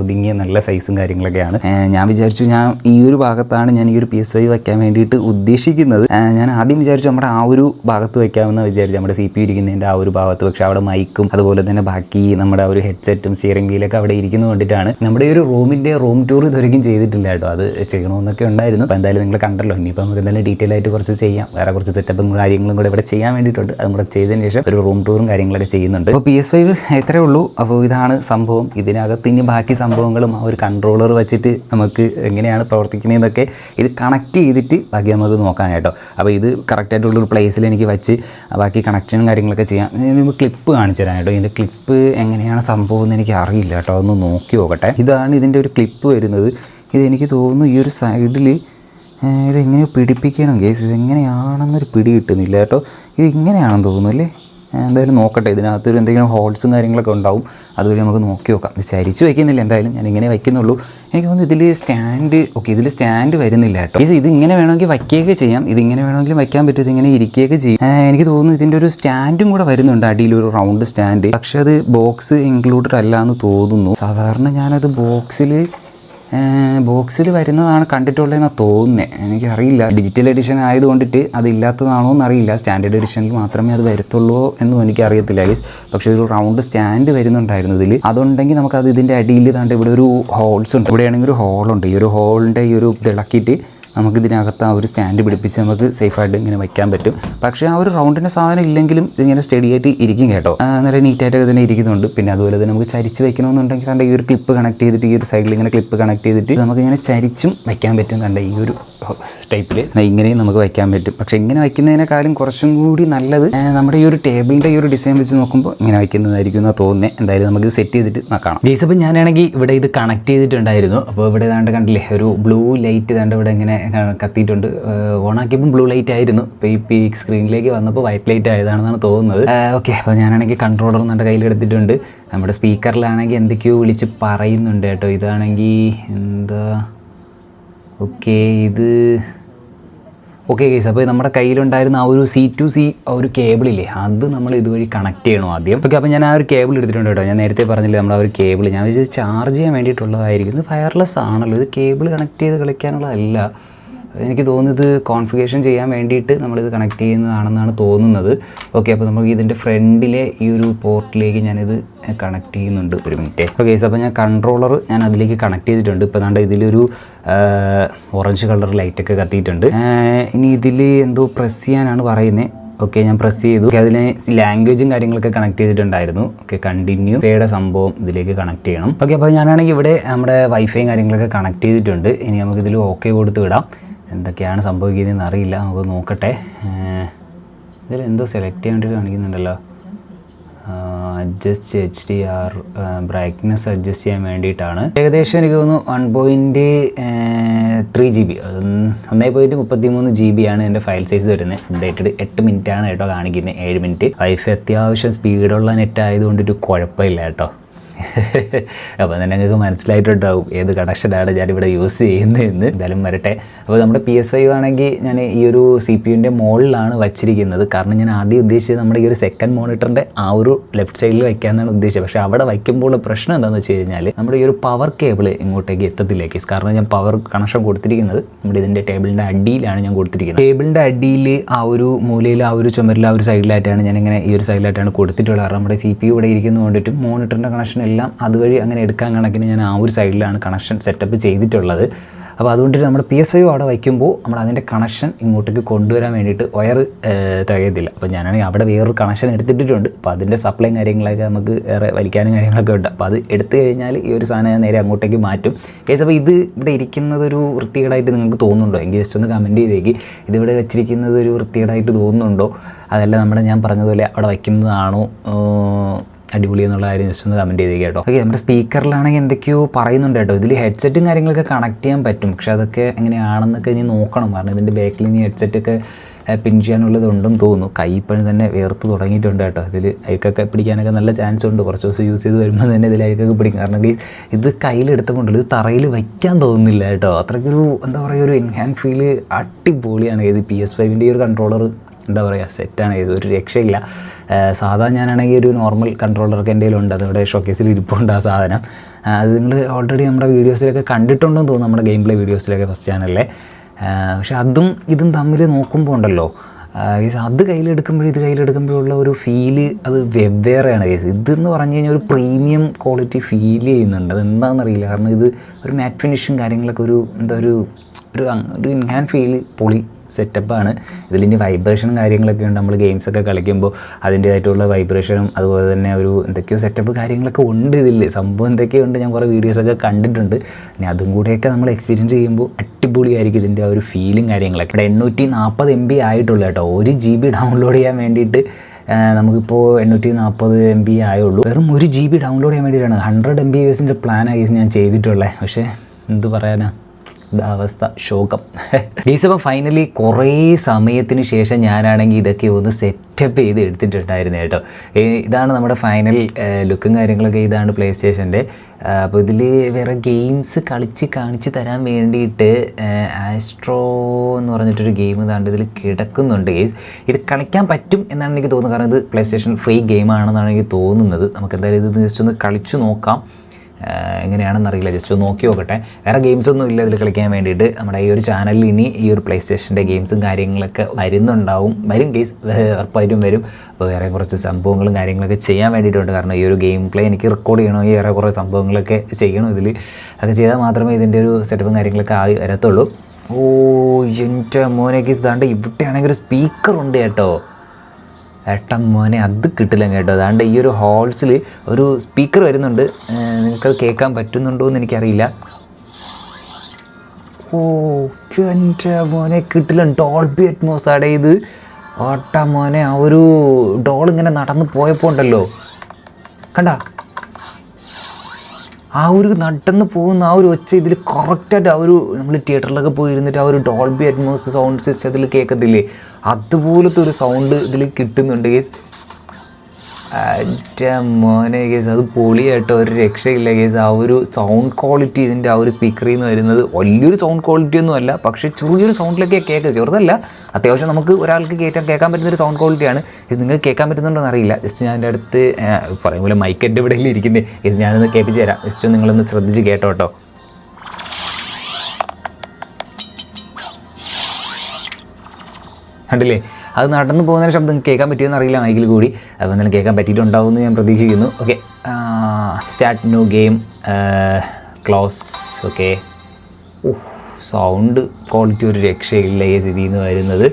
ഒതുങ്ങിയ നല്ല സൈസും കാര്യങ്ങളൊക്കെയാണ്. ഞാൻ വിചാരിച്ചു ഞാൻ ഈ ഒരു ഭാഗത്താണ് ഞാൻ ഈ ഒരു പി എസ് വൈ വയ്ക്കാൻ വേണ്ടിയിട്ട് ഉദ്ദേശിക്കുന്നത്. ഞാൻ ആദ്യം വിചാരിച്ചു നമ്മുടെ ആ ഒരു ഭാഗത്ത് വയ്ക്കാമെന്ന് വിചാരിച്ചു നമ്മുടെ സി പി ഇരിക്കുന്നതിന്റെ ആ ഒരു ഭാഗത്ത്. പക്ഷേ അവിടെ മൈക്കും അതുപോലെ തന്നെ ബാക്കി നമ്മുടെ ആ ഒരു ഹെഡ്സെറ്റും സ്റ്റിയറിംഗ് വീലൊക്കെ അവിടെ ഇരിക്കുന്നത് കൊണ്ടിട്ടാണ് നമ്മുടെ ഈ ഒരു റൂമിന്റെ റൂം ടൂർ ഇതുവരെയും ചെയ്തിട്ടില്ല കേട്ടോ. അത് ചെയ്യണമെന്നൊക്കെ ഉണ്ടായിരുന്നു. അപ്പോൾ എന്തായാലും നിങ്ങൾ കണ്ടല്ലോ. ഇനിയിപ്പോൾ നമുക്ക് എന്തായാലും ഡീറ്റെയിൽ ആയിട്ട് കുറച്ച് ചെയ്യാം. വേറെ കുറച്ച് സെറ്റപ്പും കാര്യങ്ങളും കൂടെ ഇവിടെ ചെയ്യാൻ വേണ്ടിയിട്ടുണ്ട്. അത് കൂടെ ചെയ്തതിന് ശേഷം ഒരു റൂം ടൂറും കാര്യങ്ങളൊക്കെ ചെയ്യുന്നുണ്ട്. അപ്പോൾ പി എസ് ഫൈവ് എത്രയേ ഉള്ളൂ? അപ്പോൾ ഇതാണ് സംഭവം. ഇതിനകത്ത് ഇനി ബാക്കി സംഭവങ്ങളും ആ ഒരു കൺട്രോളർ വെച്ചിട്ട് നമുക്ക് എങ്ങനെയാണ് പ്രവർത്തിക്കുന്നതെന്നൊക്കെ ഇത് കണക്ട് ചെയ്തിട്ട് ബാക്കി നമുക്ക് നോക്കാം കേട്ടോ. അപ്പോൾ ഇത് കറക്റ്റായിട്ടുള്ളൊരു പ്ലേസിൽ എനിക്ക് വെച്ച് ബാക്കി കണക്ഷനും കാര്യങ്ങളൊക്കെ ചെയ്യാം. ഞാൻ ക്ലിപ്പ് കാണിച്ചു തരാം കേട്ടോ. ഇതിന്റെ ക്ലിപ്പ് എങ്ങനെയാണ് സംഭവം എന്ന് എനിക്ക് അറിയില്ല കേട്ടോ. ഒന്ന് നോക്കി നോക്കട്ടെ. ഇതാണ് ഇതിന്റെ ഒരു ക്ലിപ്പ് വരുന്നത്. ഇതെനിക്ക് തോന്നുന്നു ഈ ഒരു സൈഡിൽ ഇതെങ്ങനെ പിടിപ്പിക്കണം കേസ് ഇതെങ്ങനെയാണെന്നൊരു പിടി കിട്ടുന്നില്ല കേട്ടോ. ഇത് ഇങ്ങനെയാണെന്ന് തോന്നുന്നു അല്ലേ? എന്തായാലും നോക്കട്ടെ. ഇതിനകത്ത് ഒരു എന്തെങ്കിലും ഹോൾസും കാര്യങ്ങളൊക്കെ ഉണ്ടാവും. അതുവഴി നമുക്ക് നോക്കി നോക്കാം. വിചാരിച്ച് ചരിച്ച് വയ്ക്കുന്നില്ല എന്തായാലും. ഞാൻ ഇങ്ങനെ വയ്ക്കുന്നുള്ളൂ എനിക്ക് തോന്നുന്നു ഇതിൽ സ്റ്റാൻഡ് ഓക്കെ ഇതിൽ സ്റ്റാൻഡ് വരുന്നില്ല കേട്ടോ. ഇത് ഇതിങ്ങനെ വേണമെങ്കിൽ വയ്ക്കുകയൊക്കെ ചെയ്യാം. ഇത് ഇങ്ങനെ വേണമെങ്കിലും വയ്ക്കാൻ പറ്റും. ഇതിങ്ങനെ ഇരിക്കുകയൊക്കെ ചെയ്യും. എനിക്ക് തോന്നുന്നു ഇതിന്റെ ഒരു സ്റ്റാൻഡും കൂടെ വരുന്നുണ്ട്. അടിയിൽ ഒരു റൗണ്ട് സ്റ്റാൻഡ് പക്ഷേ അത് ബോക്സ് ഇൻക്ലൂഡഡ് അല്ല എന്ന് തോന്നുന്നു. സാധാരണ ഞാനത് ബോക്സിൽ ബോക്സിൽ വരുന്നതാണ് കണ്ടിട്ടുള്ളതെന്ന് തോന്നുന്നത് എനിക്കറിയില്ല. ഡിജിറ്റൽ എഡിഷൻ ആയതുകൊണ്ടിട്ട് അതില്ലാത്തതാണോ എന്നറിയില്ല. സ്റ്റാൻഡേർഡ് എഡിഷനിൽ മാത്രമേ അത് വരത്തുള്ളൂ എന്നും എനിക്കറിയത്തില്ല ഗൈസ് പക്ഷേ ഒരു റൗണ്ട് സ്റ്റാൻഡ് വരുന്നുണ്ടായിരുന്നു ഇതിൽ അതുണ്ടെങ്കിൽ നമുക്കത് ഇതിന്റെ അടിയിൽ താണ്ട് ഇവിടെ ഒരു ഹോൾസ് ഉണ്ട്. ഇവിടെയാണെങ്കിൽ ഒരു ഹോളുണ്ട്. ഈ ഒരു ഹോളിന്റെ ഈ ഒരു ഇതിളക്കിയിട്ട് നമുക്ക് ഇതിനകത്ത് ആ ഒരു സ്റ്റാൻഡ് പിടിപ്പിച്ച് നമുക്ക് സേഫായിട്ട് ഇങ്ങനെ വയ്ക്കാൻ പറ്റും. പക്ഷേ ആ ഒരു റൗണ്ടിന്റെ സാധനം ഇല്ലെങ്കിലും ഇതിങ്ങനെ സ്റ്റഡി ആയിട്ട് ഇരിക്കും കേട്ടോ. നല്ല നീറ്റായിട്ടൊക്കെ തന്നെ ഇരിക്കുന്നുണ്ട്. പിന്നെ അതുപോലെ തന്നെ നമുക്ക് ചരിച്ച് വെക്കണമെന്നുണ്ടെങ്കിൽ കണ്ട ഈ ഒരു ക്ലിപ്പ് കണക്ട് ചെയ്തിട്ട് ഈ ഒരു സൈഡിൽ ഇങ്ങനെ ക്ലിപ്പ് കണക്ട് ചെയ്തിട്ട് നമുക്ക് ഇങ്ങനെ ചരിച്ചും വയ്ക്കാൻ പറ്റും കണ്ട ഈ ഒരു ടൈപ്പിൽ ഇങ്ങനെയും നമുക്ക് വയ്ക്കാൻ പറ്റും. പക്ഷേ ഇങ്ങനെ വയ്ക്കുന്നതിനേക്കാളും കുറച്ചും കൂടി നല്ലത് നമ്മുടെ ഈ ഒരു ടേബിളിന്റെ ഈ ഒരു ഡിസൈൻ വെച്ച് നോക്കുമ്പോൾ ഇങ്ങനെ വയ്ക്കുന്നതായിരിക്കും എന്നാണ് തോന്നുന്നത് എന്തായാലും നമുക്ക് സെറ്റ് ചെയ്തിട്ട് നോക്കാം ഗേസ് അപ്പോൾ ഞാനാണെങ്കിൽ ഇവിടെ ഇത് കണക്ട് ചെയ്തിട്ടുണ്ടായിരുന്നു. അപ്പോൾ ഇവിടെ ഏതാണ്ട് കണ്ടില്ലേ ഒരു ബ്ലൂ ലൈറ്റ് ഏതാണ്ട് ഇവിടെ ഇങ്ങനെ കത്തിയിട്ടുണ്ട്. ഓണാക്കിയപ്പോൾ ബ്ലൂ ലൈറ്റ് ആയിരുന്നു. ഇപ്പോൾ ഈ സ്ക്രീനിലേക്ക് വന്നപ്പോൾ വൈറ്റ് ലൈറ്റ് ആയതാണെന്നാണ് തോന്നുന്നത്. ഓക്കെ അപ്പോൾ ഞാനാണെങ്കിൽ കൺട്രോളർ നമ്മുടെ കയ്യിലെടുത്തിട്ടുണ്ട് നമ്മുടെ സ്പീക്കറിലാണെങ്കിൽ എന്തൊക്കെയോ വിളിച്ച് പറയുന്നുണ്ട് കേട്ടോ. ഇതാണെങ്കിൽ എന്താ? ഓക്കെ ഇത് ഓക്കെ കേസ് അപ്പോൾ നമ്മുടെ കയ്യിലുണ്ടായിരുന്ന ആ ഒരു സി ടു സി ആ ഒരു കേബിളില്ലേ അത് നമ്മൾ ഇതുവഴി കണക്ട് ചെയ്യണോ ആദ്യം? ഓക്കെ അപ്പോൾ ഞാൻ ആ ഒരു കേബിൾ എടുത്തിട്ടുണ്ട് കേട്ടോ. ഞാൻ നേരത്തെ പറഞ്ഞില്ലേ നമ്മൾ ആ ഒരു കേബിൾ ഞാൻ വിചാരിച്ച് ചാർജ് ചെയ്യാൻ വേണ്ടിയിട്ടുള്ളതായിരിക്കും. ഇത് വയർലെസ് ആണല്ലോ. ഇത് കേബിൾ കണക്ട് ചെയ്ത് കളിക്കാനുള്ളതല്ല. എനിക്ക് തോന്നുന്നത് കോൺഫിഗേഷൻ ചെയ്യാൻ വേണ്ടിയിട്ട് നമ്മളിത് കണക്ട് ചെയ്യുന്നതാണെന്നാണ് തോന്നുന്നത്. ഓക്കെ അപ്പോൾ നമുക്ക് ഇതിന്റെ ഫ്രണ്ടിലെ ഈ ഒരു പോർട്ടിലേക്ക് ഞാനിത് കണക്ട് ചെയ്യുന്നുണ്ട്. ഒരു മിനിറ്റ് ഓക്കെ അപ്പോൾ ഞാൻ കൺട്രോളർ ഞാൻ അതിലേക്ക് കണക്ട് ചെയ്തിട്ടുണ്ട്. ഇപ്പോൾ കണ്ട ഇതിലൊരു ഓറഞ്ച് കളർ ലൈറ്റൊക്കെ കത്തിയിട്ടുണ്ട്. ഇനി ഇതിൽ എന്തോ പ്രസ് ചെയ്യാനാണ് പറയുന്നത് ഓക്കെ ഞാൻ പ്രസ് ചെയ്തു. ഓക്കെ അതിന് ലാംഗ്വേജും കാര്യങ്ങളൊക്കെ കണക്ട് ചെയ്തിട്ടുണ്ടായിരുന്നു. ഓക്കെ കണ്ടിന്യൂ പേയുടെ സംഭവം ഇതിലേക്ക് കണക്ട് ചെയ്യണം. ഓക്കെ അപ്പോൾ ഞാനാണെങ്കിൽ ഇവിടെ നമ്മുടെ വൈഫൈയും കാര്യങ്ങളൊക്കെ കണക്ട് ചെയ്തിട്ടുണ്ട്. ഇനി നമുക്കിതിൽ ഓക്കെ കൊടുത്ത് വിടാം. എന്തൊക്കെയാണ് സംഭവിക്കുന്നതെന്ന് അറിയില്ല. നമുക്ക് നോക്കട്ടെ. ഇതിൽ എന്തോ സെലക്ട് ചെയ്യാൻ വേണ്ടി കാണിക്കുന്നുണ്ടല്ലോ. Adjust H D R brightness adjust ചെയ്യാൻ വേണ്ടിയിട്ടാണ്. ഏകദേശം എനിക്ക് തോന്നുന്നു one point three G B ഒന്നേ പോയിന്റ് മുപ്പത്തി മൂന്ന് ജി ബി ആണ് എന്റെ ഫയൽ സൈസ് വരുന്നത്. അപ്ഡേറ്റഡ് എട്ട് മിനിറ്റ് ആണ് കേട്ടോ കാണിക്കുന്നത്. ഏഴ് മിനിറ്റ് വൈഫ് അത്യാവശ്യം സ്പീഡുള്ള നെറ്റ് ആയതുകൊണ്ട് ഒരു കുഴപ്പമില്ല കേട്ടോ. അപ്പോൾ തന്നെ നിങ്ങൾക്ക് മനസ്സിലായിട്ടുണ്ടാവും ഏത് കണക്ഷനാണ് ഞാനിവിടെ യൂസ് ചെയ്യുന്നതെന്ന്. എന്തായാലും വരട്ടെ. അപ്പോൾ നമ്മുടെ പി എസ് ഫൈവ് ആണെങ്കിൽ ഞാൻ ഈ ഒരു സി പി യുന്റെ മുകളിലാണ് വച്ചിരിക്കുന്നത്. കാരണം ഞാൻ ആദ്യം ഉദ്ദേശിച്ചത് നമ്മുടെ ഈ ഒരു സെക്കൻഡ് മോണിറ്ററിന്റെ ആ ഒരു ലെഫ്റ്റ് സൈഡിൽ വയ്ക്കാമെന്നാണ് ഉദ്ദേശിച്ചത്. പക്ഷേ അവിടെ വയ്ക്കുമ്പോൾ പ്രശ്നം എന്താണെന്ന് വെച്ച് കഴിഞ്ഞാൽ നമ്മുടെ ഈ ഒരു പവർ കേബിൾ ഇങ്ങോട്ടേക്ക് എത്തത്തില്ല കേസ് കാരണം ഞാൻ പവർ കണക്ഷൻ കൊടുത്തിരിക്കുന്നത് നമ്മുടെ ഇതിന്റെ ടേബിളിന്റെ അടിയിലാണ് ഞാൻ കൊടുത്തിരിക്കുന്നത്. ടേബിളിന്റെ അടിയിൽ ആ ഒരു മൂലയിൽ ആ ഒരു ചുമരിൽ ആ ഒരു സൈഡിലായിട്ടാണ് ഞാനിങ്ങനെ ഈ ഒരു സൈഡിലായിട്ടാണ് കൊടുത്തിട്ടുള്ളത്. കാരണം നമ്മുടെ സി പി യു ഇവിടെ ഇരിക്കുന്നത് കൊണ്ടിട്ടും മോണിറ്ററിന്റെ കണക്ഷൻ എല്ലാം അതുവഴി അങ്ങനെ എടുക്കാൻ കണക്കിന് ഞാൻ ആ ഒരു സൈഡിലാണ് കണക്ഷൻ സെറ്റപ്പ് ചെയ്തിട്ടുള്ളത്. അപ്പോൾ അതുകൊണ്ട് നമ്മൾ പി എസ് ഫൈവ് അവിടെ വയ്ക്കുമ്പോൾ നമ്മൾ അതിന്റെ കണക്ഷൻ ഇങ്ങോട്ടേക്ക് കൊണ്ടുവരാൻ വേണ്ടിയിട്ട് വയർ തികയത്തില്ല. അപ്പോൾ ഞാനാണെങ്കിൽ അവിടെ വേറൊരു കണക്ഷൻ എടുത്തിട്ടുണ്ട് അപ്പോൾ അതിന്റെ സപ്ലൈയും കാര്യങ്ങളൊക്കെ നമുക്ക് വേറെ വലിക്കാനും കാര്യങ്ങളൊക്കെ ഉണ്ട്. അപ്പോൾ അത് എടുത്തു കഴിഞ്ഞാൽ ഈ ഒരു സാധനം നേരെ അങ്ങോട്ടേക്ക് മാറ്റും. കേസ് അപ്പോൾ ഇത് ഇവിടെ ഇരിക്കുന്നത് ഒരു വൃത്തികേടായിട്ട് നിങ്ങൾക്ക് തോന്നുന്നുണ്ടോ? എങ്കിൽ ജസ്റ്റ് ഒന്ന് കമന്റ് ചെയ്തേക്ക്. ഇതിവിടെ വെച്ചിരിക്കുന്നത് ഒരു വൃത്തികേടായിട്ട് തോന്നുന്നുണ്ടോ? അതല്ല നമ്മുടെ ഞാൻ പറഞ്ഞതുപോലെ അവിടെ വയ്ക്കുന്നതാണോ? അടിപൊളി എന്നുള്ള കാര്യം ജസ്റ്റ് ഒന്ന് കമന്റ് ചെയ്തേക്ക് കേട്ടോ. ഓക്കെ നമ്മുടെ സ്പീക്കറിലാണെങ്കിൽ എന്തൊക്കെയോ പറയുന്നുണ്ട് കേട്ടോ. ഇതിൽ ഹെഡ്സെറ്റും കാര്യങ്ങളൊക്കെ കണക്ട് ചെയ്യാൻ പറ്റും. പക്ഷെ അതൊക്കെ എങ്ങനെയാണെന്നൊക്കെ ഇനി നോക്കണം. കാരണം ഇതിന്റെ ബാക്കിൽ ഇനി ഹെഡ്സെറ്റൊക്കെ പിൻ ചെയ്യാനുള്ളതുണ്ടെന്ന് തോന്നുന്നു. കൈപ്പണി തന്നെ വേർത്ത് തുടങ്ങിയിട്ടുണ്ട് കേട്ടോ. ഇതിൽ അഴുക്കൊക്കെ പിടിക്കാനൊക്കെ നല്ല ചാൻസ് ഉണ്ട്. കുറച്ച് ദിവസം യൂസ് ചെയ്ത് വരുമ്പോൾ തന്നെ ഇതിൽ അഴുക്കൊക്കെ പിടിക്കും. കാരണം ഇത് കയ്യിലെടുത്തുകൊണ്ടുള്ള ഇത് തറയിൽ വയ്ക്കാൻ തോന്നുന്നില്ല കേട്ടോ. അത്രയ്ക്കൊരു എന്താ പറയുക ഒരു ഇൻഹാൻഡ് ഫീൽ അടിപൊളിയാണ്. ഇത് പി എസ് ഫൈവിന്റെ ഈ ഒരു കൺട്രോളർ എന്താ പറയുക സെറ്റാണ് ഇത് ഒരു രക്ഷയില്ല. സാധാ ഞാനാണെങ്കിൽ ഒരു നോർമൽ കൺട്രോളറൊക്കെ എന്റെ കയ്യിലുണ്ട്. അതിവിടെ ഷോക്കേസിൽ ഇരിപ്പുണ്ട് ആ സാധനം. അത് നിങ്ങൾ ഓൾറെഡി നമ്മുടെ വീഡിയോസിലൊക്കെ കണ്ടിട്ടുണ്ടെന്ന് തോന്നുന്നു നമ്മുടെ ഗെയിം പ്ലേ വീഡിയോസിലൊക്കെ ഫസ്റ്റ് ചാനലിലെ പക്ഷേ അതും ഇതും തമ്മിൽ നോക്കുമ്പോൾ ഉണ്ടല്ലോ. ഗേസ് അത് കയ്യിലെടുക്കുമ്പോഴും ഇത് കയ്യിലെടുക്കുമ്പോഴുള്ള ഒരു ഫീൽ അത് വെവ്വേറെയാണ് ഗേസ് ഇതെന്ന് പറഞ്ഞു കഴിഞ്ഞാൽ ഒരു പ്രീമിയം ക്വാളിറ്റി ഫീൽ ചെയ്യുന്നുണ്ട്. അത് എന്താണെന്നറിയില്ല കാരണം ഇത് ഒരു മാറ്റ് ഫിനിഷും കാര്യങ്ങളൊക്കെ ഒരു എന്താ ഒരു ഒരു ഒരു ഇൻഹാൻഡ് ഫീൽ പൊളി സെറ്റപ്പാണ് ഇതിലിനി വൈബ്രേഷനും കാര്യങ്ങളൊക്കെ ഉണ്ട്. നമ്മൾ ഗെയിംസ് ഒക്കെ കളിക്കുമ്പോൾ അതിന്റേതായിട്ടുള്ള വൈബ്രേഷനും അതുപോലെ തന്നെ ഒരു എന്തൊക്കെയോ സെറ്റപ്പ് കാര്യങ്ങളൊക്കെ ഉണ്ട് ഇതിൽ. സംഭവം എന്തൊക്കെയോ ഉണ്ട്. ഞാൻ കുറേ വീഡിയോസൊക്കെ കണ്ടിട്ടുണ്ട്. ഇനി അതും കൂടെയൊക്കെ നമ്മൾ എക്സ്പീരിയൻസ് ചെയ്യുമ്പോൾ അടിപൊളിയായിരിക്കും ഇതിന്റെ ആ ഒരു ഫീലും കാര്യങ്ങളൊക്കെ. ഇവിടെ എണ്ണൂറ്റി നാൽപ്പത് എം ബി ആയിട്ടുള്ളൂ കേട്ടോ. ഒരു ജി ബി ഡൗൺലോഡ് ചെയ്യാൻ വേണ്ടിയിട്ട് നമുക്കിപ്പോൾ എണ്ണൂറ്റി നാൽപ്പത് എം ബി ആയുള്ളൂ. വെറും ഒരു ജി ബി ഡൗൺലോഡ് ചെയ്യാൻ വേണ്ടിയിട്ടാണ്. ഹൺഡ്രഡ് എം ബി എസിന്റെ പ്ലാനായി ഞാൻ ചെയ്തിട്ടുള്ളത് പക്ഷേ എന്ത് പറയാനാ? ഇതാ അവസ്ഥ ശോകം. ഗീസ് ഫൈനലി കുറേ സമയത്തിന് ശേഷം ഞാനാണെങ്കിൽ ഇതൊക്കെ ഒന്ന് സെറ്റപ്പ് ചെയ്ത് എടുത്തിട്ടുണ്ടായിരുന്നു കേട്ടോ. ഇതാണ് നമ്മുടെ ഫൈനൽ ലുക്കും കാര്യങ്ങളൊക്കെ ഇതാണ് പ്ലേ സ്റ്റേഷന്റെ അപ്പോൾ ഇതിൽ വേറെ ഗെയിംസ് കളിച്ച് കാണിച്ച് തരാൻ വേണ്ടിയിട്ട് ആസ്ട്രോ എന്ന് പറഞ്ഞിട്ടൊരു ഗെയിം ഇതാണ്ട് ഇതിൽ കിടക്കുന്നുണ്ട് ഗെയ്സ് ഇത് കളിക്കാൻ പറ്റും എന്നാണ് എനിക്ക് തോന്നുന്നത്. കാരണം ഇത് പ്ലേ സ്റ്റേഷൻ ഫ്രീ ഗെയിമാണെന്നാണ് എനിക്ക് തോന്നുന്നത്. നമുക്ക് എന്തായാലും ഇത് ജസ്റ്റ് ഒന്ന് കളിച്ചു നോക്കാം. ആഹ് എങ്ങനെയാണെന്ന് അറിയില്ല. ജസ്റ്റ് നോക്കി നോക്കട്ടെ. വേറെ ഗെയിംസ് ഒന്നും ഇല്ല ഇതിൽ കളിക്കാൻ വേണ്ടിയിട്ട്. നമ്മുടെ ഈ ഒരു ചാനലിൽ ഇനി ഈ ഒരു പ്ലേ സ്റ്റേഷന്റെ ഗെയിംസും കാര്യങ്ങളൊക്കെ വരുന്നുണ്ടാവും. വരും ഗെയിംസ് ഉറപ്പായിട്ടും വരും. അപ്പോൾ വേറെ കുറച്ച് സംഭവങ്ങളും കാര്യങ്ങളൊക്കെ ചെയ്യാൻ വേണ്ടിയിട്ടുണ്ട്. കാരണം ഈ ഒരു ഗെയിം പ്ലേ എനിക്ക് റെക്കോർഡ് ചെയ്യണമെങ്കിൽ വേറെ കുറേ സംഭവങ്ങളൊക്കെ ചെയ്യണം ഇതിൽ അതൊക്കെ ചെയ്താൽ മാത്രമേ ഇതിന്റെ ഒരു സെറ്റപ്പും കാര്യങ്ങളൊക്കെ ആയി വരത്തുള്ളൂ. ഓ എന്റെ മോനെ ഇതാണ്ട് ഇവിടെയാണെങ്കിൽ ഒരു സ്പീക്കർ ഉണ്ട് കേട്ടോ. ഏട്ടൻ മോനെ അത് കിട്ടില്ല കേട്ടോ. അതാണ്ട് ഈ ഒരു ഹോൾസിൽ ഒരു സ്പീക്കർ വരുന്നുണ്ട്. നിങ്ങൾക്കത് കേൾക്കാൻ പറ്റുന്നുണ്ടോ എന്ന് എനിക്കറിയില്ല. ഓ എന്റെ മോനെ കിട്ടില്ല. ഡോൾബി അറ്റ്മോസ് ഇത്. ഓട്ട മോനെ ആ ഒരു ഡോൾ ഇങ്ങനെ നടന്ന് പോയപ്പോൾ ഉണ്ടല്ലോ. കണ്ട? ആ ഒരു നടന്ന് പോകുന്ന ആ ഒരു ഒച്ച ഇതിൽ കറക്റ്റായിട്ട് ആ ഒരു നമ്മൾ തിയേറ്ററിലൊക്കെ പോയി ഇരുന്നിട്ട് ആ ഒരു ഡോൾബി അറ്റ്മോസ് സൗണ്ട് സിസ്റ്റത്തിൽ കേൾക്കത്തില്ലേ അതുപോലത്തെ ഒരു സൗണ്ട് ഇതിൽ കിട്ടുന്നുണ്ട്. അറ്റ മോനെ കേസ് അത് പൊളിയായിട്ട് ഒരു രക്ഷയില്ല കേസ്. ആ ഒരു സൗണ്ട് ക്വാളിറ്റി ഇതിന്റെ ആ ഒരു സ്പീക്കറിൽ നിന്ന് വരുന്നത് വലിയൊരു സൗണ്ട് ക്വാളിറ്റി ഒന്നും അല്ല പക്ഷേ ചെറിയൊരു സൗണ്ടിലൊക്കെ കേൾക്കുക ചെറുതല്ല. അത്യാവശ്യം നമുക്ക് ഒരാൾക്ക് കേൾക്കാൻ കേൾക്കാൻ പറ്റുന്ന ഒരു സൗണ്ട് ക്വാളിറ്റിയാണ് ഇത് നിങ്ങൾക്ക് കേൾക്കാൻ പറ്റുന്നുണ്ടോ എന്നറിയില്ല ജസ്റ്റ് ഞാൻ എന്റെ അടുത്ത് പറയും പോലെ മൈക്ക് എന്റെ ഇവിടെ ഇരിക്കുന്നത് ഇത് ഞാനൊന്ന് കേൾപ്പിച്ച് തരാം. ജസ്റ്റ് നിങ്ങളൊന്ന് ശ്രദ്ധിച്ച് കേട്ടോ കേട്ടോ. കണ്ടില്ലേ? അത് നടന്നു പോകുന്ന ശബ്ദം കേൾക്കാൻ പറ്റിയെന്ന് അറിയില്ല മൈക്കിൽ കൂടി അപ്പോൾ എന്തായാലും കേൾക്കാൻ പറ്റിയിട്ടുണ്ടാവുമെന്ന് ഞാൻ പ്രതീക്ഷിക്കുന്നു. Okay start new game close okay sound quality ഒരു രക്ഷയില്ല ഈ സ്ഥിതിയിൽ നിന്ന് വരുന്നത്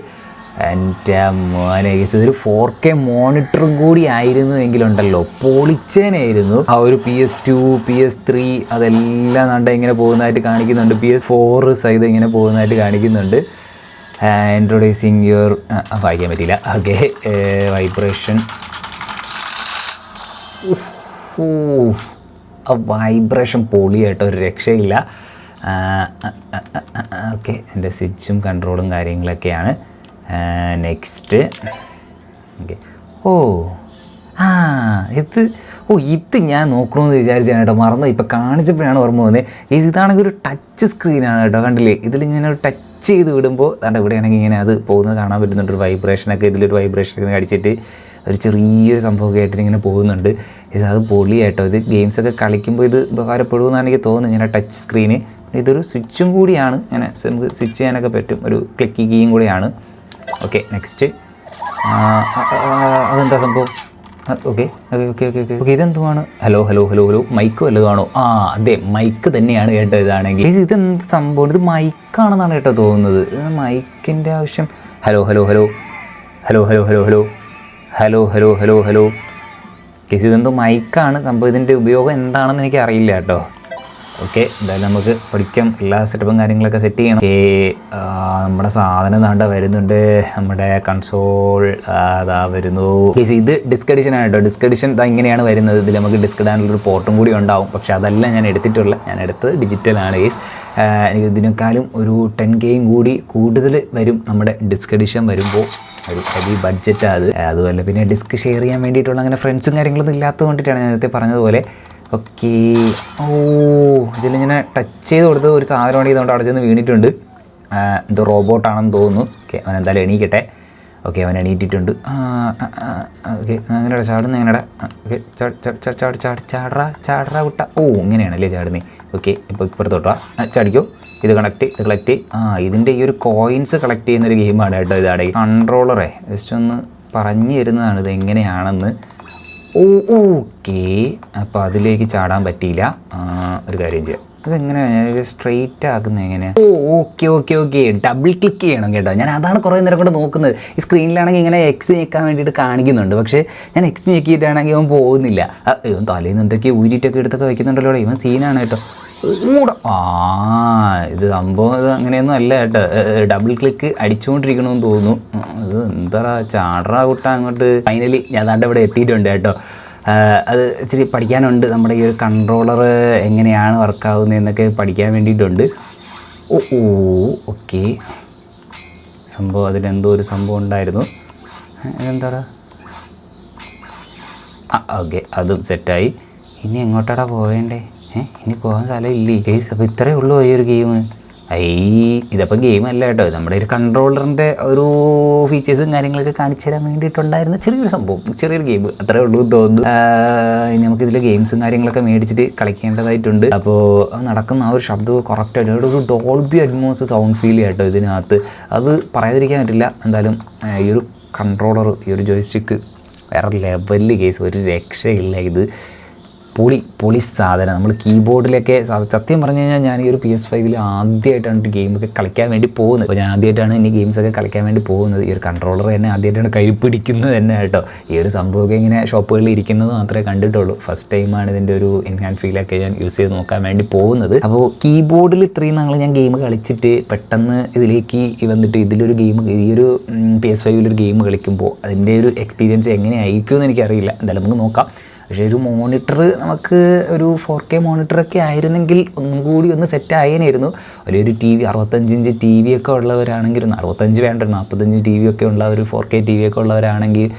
എന്റെ മോനെ ഒരു ഫോർ കെ മോണിറ്ററും കൂടി ആയിരുന്നു എങ്കിലുണ്ടല്ലോ. പൊളിച്ചേനായിരുന്നു. ആ ഒരു P S two P S three അതെല്ലാം നണ്ട ഇങ്ങനെ പോകുന്നതായിട്ട് കാണിക്കുന്നുണ്ട്. പി എസ് ഫോർ സൈഡ് ഇങ്ങനെ പോകുന്നതായിട്ട് കാണിക്കുന്നുണ്ട്. ഇൻട്രൊഡ്യൂസിങ് യുവർ വായിക്കാൻ പറ്റിയില്ല. ഓക്കെ വൈബ്രേഷൻ ആ വൈബ്രേഷൻ പൊളിയായിട്ട് ഒരു രക്ഷയില്ല. ഓക്കെ. എന്റെ സ്വിച്ചും കൺട്രോളും കാര്യങ്ങളൊക്കെയാണ്. Next okay. ഓ. ആ ഇത് ഓ ഇത് ഞാൻ നോക്കണമെന്ന് വിചാരിച്ചാണ് കേട്ടോ. മറന്നു ഇപ്പം കാണിച്ചപ്പോഴാണ് ഓർമ്മ വന്നത് ഈ ഇതാണെങ്കിൽ ഒരു ടച്ച് സ്ക്രീനാണ് കേട്ടോ. കണ്ടില്ലേ? ഇതിൽ ഇങ്ങനെ ഒരു ടച്ച് ചെയ്ത് വിടുമ്പോൾ അതാണ്ട് ഇവിടെയാണെങ്കിൽ ഇങ്ങനെ അത് പോകുന്നത് കാണാൻ പറ്റുന്നുണ്ട്. ഒരു വൈബ്രേഷനൊക്കെ ഇതിലൊരു ഇങ്ങനെ അടിച്ചിട്ട് ഒരു ചെറിയൊരു സംഭവമൊക്കെ ആയിട്ട് ഇങ്ങനെ പോകുന്നുണ്ട്. ഇത് അത് പൊളിയായിട്ടോ ഇത് ഗെയിംസൊക്കെ കളിക്കുമ്പോൾ ഇത് ഉപകാരപ്പെടുമെന്നാണ് എനിക്ക് തോന്നുന്നത്. ഇങ്ങനെ ടച്ച് സ്ക്രീന് ഇതൊരു സ്വിച്ചും കൂടിയാണ്. ഇങ്ങനെ നമുക്ക് സ്വിച്ച് ചെയ്യാനൊക്കെ പറ്റും. ഒരു ക്ലിക്ക് കൂടിയാണ്. ഓക്കെ നെക്സ്റ്റ് അതെന്താ സംഭവം? Okay okay okay okay okay okay ഇതെന്തുവാണ്? Hello hello hello hello mic വല്ലതുമാണോ ആ അതെ മൈക്ക് തന്നെയാണ് കേട്ടോ ഇതാണെങ്കിൽ. ഇത് ഇതെന്ത് സംഭവം? ഇത് മൈക്കാണെന്നാണ് കേട്ടോ തോന്നുന്നത്. മൈക്കിന്റെ ആവശ്യം. Hello hello hello hello hello hello hello hello hello hello hello case ഇതെന്തോ മൈക്കാണ് സംഭവം ഇതിന്റെ ഉപയോഗം എന്താണെന്ന് എനിക്ക് അറിയില്ല കേട്ടോ. ഓക്കെ എന്തായാലും നമുക്ക് പഠിക്കാം. എല്ലാ സെറ്റപ്പും കാര്യങ്ങളൊക്കെ സെറ്റ് ചെയ്യണം. ഓക്കെ നമ്മുടെ സാധനം താണ്ട വരുന്നുണ്ട്. നമ്മുടെ കൺസോൾ അതാ വരുന്നു. ഇത് ഡിസ്ക് എഡിഷൻ ആണ് കേട്ടോ. ഡിസ്ക് എഡിഷൻ ഇങ്ങനെയാണ് വരുന്നത്. ഇതിൽ നമുക്ക് ഡിസ്ക് ഇടാനുള്ളൊരു പോർട്ടും കൂടി ഉണ്ടാവും. പക്ഷേ അതല്ല ഞാൻ എടുത്തിട്ടുള്ള. ഞാൻ എടുത്തത് ഡിജിറ്റലാണ് കേസ് എനിക്ക് ഇതിനേക്കാളും ഒരു ടെൻ കെയും കൂടി കൂടുതൽ വരും. നമ്മുടെ ഡിസ്ക് എഡിഷൻ വരുമ്പോൾ ഒരു ഹെവി ബഡ്ജറ്റാണ് അത്. അതുപോലെ പിന്നെ ഡിസ്ക് ഷെയർ ചെയ്യാൻ വേണ്ടിയിട്ടുള്ള അങ്ങനെ ഫ്രണ്ട്സും കാര്യങ്ങളൊന്നും ഇല്ലാത്തത് കൊണ്ടിട്ടാണ് ഞാൻ നേരത്തെ പറഞ്ഞതുപോലെ. ഓക്കെ. ഓ ഇതിലിങ്ങനെ ടച്ച് ചെയ്ത് കൊടുത്ത് ഒരു സാധനം വേണ്ടി ഇതുകൊണ്ട് അവിടെ ചെന്ന് വീണിട്ടുണ്ട്. ഇത് റോബോട്ടാണെന്ന് തോന്നുന്നു. ഓക്കെ അവൻ എന്തായാലും എണീക്കട്ടെ. ഓക്കെ അവൻ എണീറ്റിട്ടുണ്ട്. ഓക്കെ അങ്ങനെ ചാടുന്ന എങ്ങനെടാ ഓക്കെ ചാടി ചാടി ചാടറ ചാടറ വിട്ട ഓ ഇങ്ങനെയാണല്ലേ ചാടുന്നേ. ഓക്കെ ഇപ്പോൾ ഇപ്പുറത്തോട്ടാ. ചാടിക്കോ. ഇത് കണക്ട് ഇത് കളക്ട് ആ ഇതിന്റെ ഈ ഒരു കോയിൻസ് കളക്ട് ചെയ്യുന്നൊരു ഗെയിമാണ് കേട്ടോ ഇതാടെ. കൺട്രോളറെ ജസ്റ്റ് ഒന്ന് പറഞ്ഞു തരുന്നതാണ് ഇത് എങ്ങനെയാണെന്ന്. ഓ ഓക്കെ. അപ്പോൾ അതിലേക്ക് ചാടാൻ പറ്റിയില്ല. ഒരു കാര്യം ചെയ്യാം. ഇതെങ്ങനെയാണ് സ്ട്രെയിറ്റ് ആക്കുന്നത് എങ്ങനെയാണ് ഓ okay okay okay double click ചെയ്യണം കേട്ടോ. ഞാൻ അതാണ് കുറേ നേരം കൊണ്ട് നോക്കുന്നത്. ഈ സ്ക്രീനിലാണെങ്കിൽ ഇങ്ങനെ എക്സ് ഞെക്കാൻ വേണ്ടിയിട്ട് കാണിക്കുന്നുണ്ട്. പക്ഷേ ഞാൻ എക്സ് ഞെക്കിയിട്ടാണെങ്കിൽ അവൻ പോകുന്നില്ല. ഇവൻ തലേന്ന് എന്തൊക്കെയോ ഊരിയിട്ടൊക്കെ എടുത്തൊക്കെ വെക്കുന്നുണ്ടല്ലോ ഇവൻ സീനാണ് കേട്ടോ. ആ ഇത് സംഭവം ഇത് അങ്ങനെയൊന്നും അല്ല കേട്ടോ. ഡബിൾ ക്ലിക്ക് അടിച്ചുകൊണ്ടിരിക്കണമെന്ന് തോന്നുന്നു. അത് ഇത് എന്താ ചാടറ കൂട്ടാ അങ്ങോട്ട്. ഫൈനലി ഞാൻ ദാണ്ട് ഇവിടെ എത്തിയിട്ടുണ്ട് കേട്ടോ. അത് ഇച്ചിരി പഠിക്കാനുണ്ട്. നമ്മുടെ ഈ ഒരു കൺട്രോളർ എങ്ങനെയാണ് വർക്കാവുന്നത് എന്നൊക്കെ പഠിക്കാൻ വേണ്ടിയിട്ടുണ്ട്. ഓ ഓ ഓക്കെ. സംഭവം അതിലെന്തോ ഒരു സംഭവം ഉണ്ടായിരുന്നു. എന്താടാ ആ ഓക്കെ. അതും സെറ്റായി ഇനി എങ്ങോട്ടാടാ പോകേണ്ടേ ഏ ഇനി പോകാൻ സ്ഥലം ഇല്ലേ? അപ്പോൾ ഇത്രയേ ഉള്ളൂ ഈ ഒരു ഗെയിം ഐ ഇതപ്പോൾ ഗെയിം അല്ല കേട്ടോ. നമ്മുടെ ഒരു കൺട്രോളറിന്റെ ഒരു ഫീച്ചേഴ്സും കാര്യങ്ങളൊക്കെ കാണിച്ചു തരാൻ വേണ്ടിയിട്ടുണ്ടായിരുന്ന ചെറിയൊരു സംഭവം ചെറിയൊരു ഗെയിം അത്രേ ഉള്ളൂ തോന്നുന്നു. നമുക്കിതിൽ ഗെയിംസും കാര്യങ്ങളൊക്കെ മേടിച്ചിട്ട് കളിക്കേണ്ടതായിട്ടുണ്ട്. അപ്പോൾ നടക്കുന്ന ആ ഒരു ശബ്ദവും കറക്റ്റായിട്ട് ഒരു ഡോൾബി അഡ്മോസ് സൗണ്ട് ഫീൽ കേട്ടോ ഇതിനകത്ത്. അത് പറയാതിരിക്കാൻ പറ്റില്ല. എന്തായാലും ഈ ഒരു കൺട്രോളർ ഈ ഒരു ജോയ്സ്റ്റിക്ക് വേറെ ലെവലിൽ കേസ് ഒരു രക്ഷയില്ല ഇത്. പൊളി പൊളി സാധനം. നമ്മൾ കീബോർഡിലൊക്കെ സത്യം പറഞ്ഞു കഴിഞ്ഞാൽ ഞാൻ ഈ ഒരു പി എസ് ഫൈവിൽ ആദ്യമായിട്ടാണ് ഗെയിമൊക്കെ കളിക്കാൻ വേണ്ടി പോകുന്നത്. അപ്പോൾ ഞാൻ ആദ്യമായിട്ടാണ് ഇനി ഗെയിംസൊക്കെ കളിക്കാൻ വേണ്ടി പോകുന്നത്. ഈ ഒരു കൺട്രോളർ തന്നെ ആദ്യമായിട്ടാണ് കൈ പിടിക്കുന്നത് തന്നെ കേട്ടോ. ഈ ഒരു സംഭവമൊക്കെ ഇങ്ങനെ ഷോപ്പുകളിൽ ഇരിക്കുന്നത് മാത്രമേ കണ്ടിട്ടുള്ളൂ. ഫസ്റ്റ് ടൈമാണ് ഇതിന്റെ ഒരു ഇൻഹാൻഡ് ഫീലൊക്കെ ഞാൻ യൂസ് ചെയ്ത് നോക്കാൻ വേണ്ടി പോകുന്നത്. അപ്പോൾ കീബോർഡിൽ ഇത്രയും നാൾ ഞാൻ ഗെയിം കളിച്ചിട്ട് പെട്ടെന്ന് ഇതിലേക്ക് വന്നിട്ട് ഇതിലൊരു ഗെയിം ഈ ഒരു പി എസ് ഫൈവിലൊരു ഗെയിം കളിക്കുമ്പോൾ അതിന്റെ ഒരു എക്സ്പീരിയൻസ് എങ്ങനെയായിരിക്കും എന്ന് എനിക്കറിയില്ല. എന്തായാലും നമുക്ക് നോക്കാം. പക്ഷേ ഒരു മോണിറ്റർ നമുക്ക് ഒരു ഫോർ കെ മോണിറ്ററൊക്കെ ആയിരുന്നെങ്കിൽ ഒന്നും കൂടി ഒന്ന് സെറ്റ് ആയേനായിരുന്നു. വലിയൊരു ടി വി അറുപത്തഞ്ചിഞ്ച് ടി വി ഒക്കെ ഉള്ളവരാണെങ്കിൽ ഒന്ന് അറുപത്തഞ്ച് വേണ്ട നാൽപ്പത്തഞ്ച് ടി വി ഒക്കെ ഉള്ള ഒരു ഫോർ കെ ടി വി ഒക്കെ ഉള്ളവരാണെങ്കിൽ